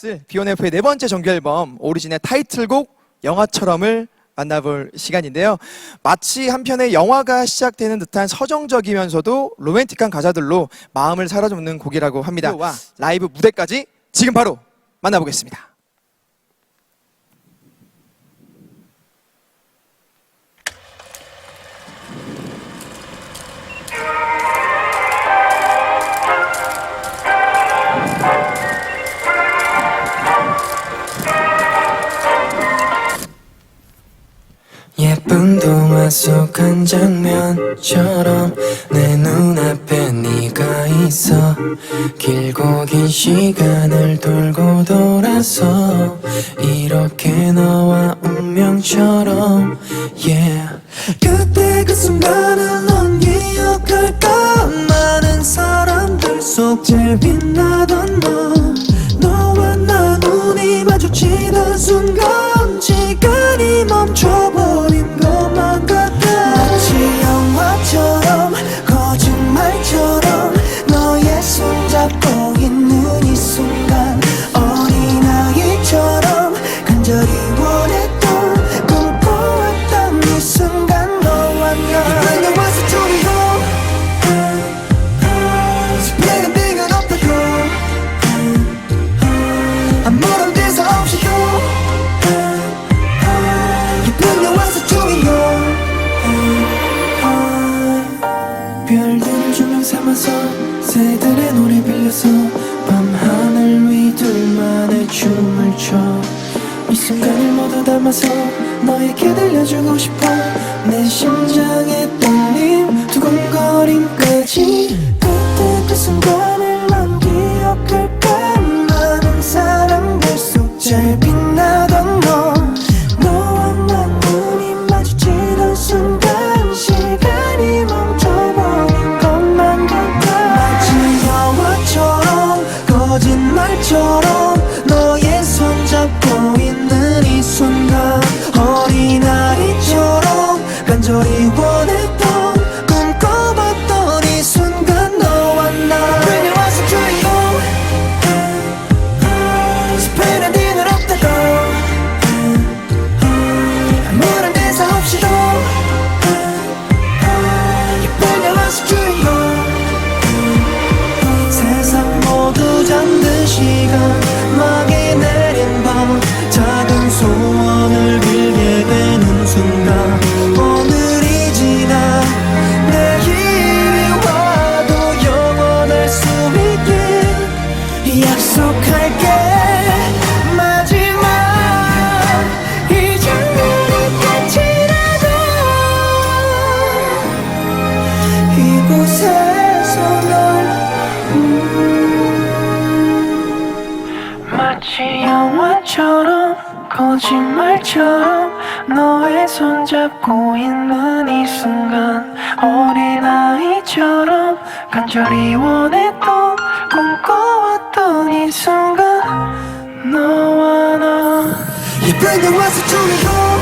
있을 비욘에프의 네 번째 정규 앨범 오리진의 타이틀곡 영화처럼을 만나볼 시간인데요. 마치 한편의 영화가 시작되는 듯한 서정적이면서도 로맨틱한 가사들로 마음을 사로잡는 곡이라고 합니다. 라이브 무대까지 지금 바로 만나보겠습니다. 예쁜 동화 속 한 장면처럼 내 눈앞에 네가 있어. 길고 긴 시간을 돌고 돌아서 이렇게 너와 운명처럼 yeah. 그때 그 순간을 넌 기억할까? 많은 사람들 속 제일 빛나던 너. 너와 나 눈이 마주치는 순간 시간이 멈춰 춤을 춰이 순간을 모두 담아서 너에게 들려주고 싶어. 내 심장의 떨림 두근거림까지. 그때 그 순간을 난 기억할까? 많은 사람들 속 제일 빛나던 너. 너와 난 눈이 마주치던 순간 시간이 멈춰버린 것만 같아. 영화처럼 거짓말처럼 거짓말처럼 너의 손 잡고 있는 이 순간 어린아이처럼 간절히 원했던 꿈꿔왔던 이 순간 너와 나 예쁜 영화 속 주인공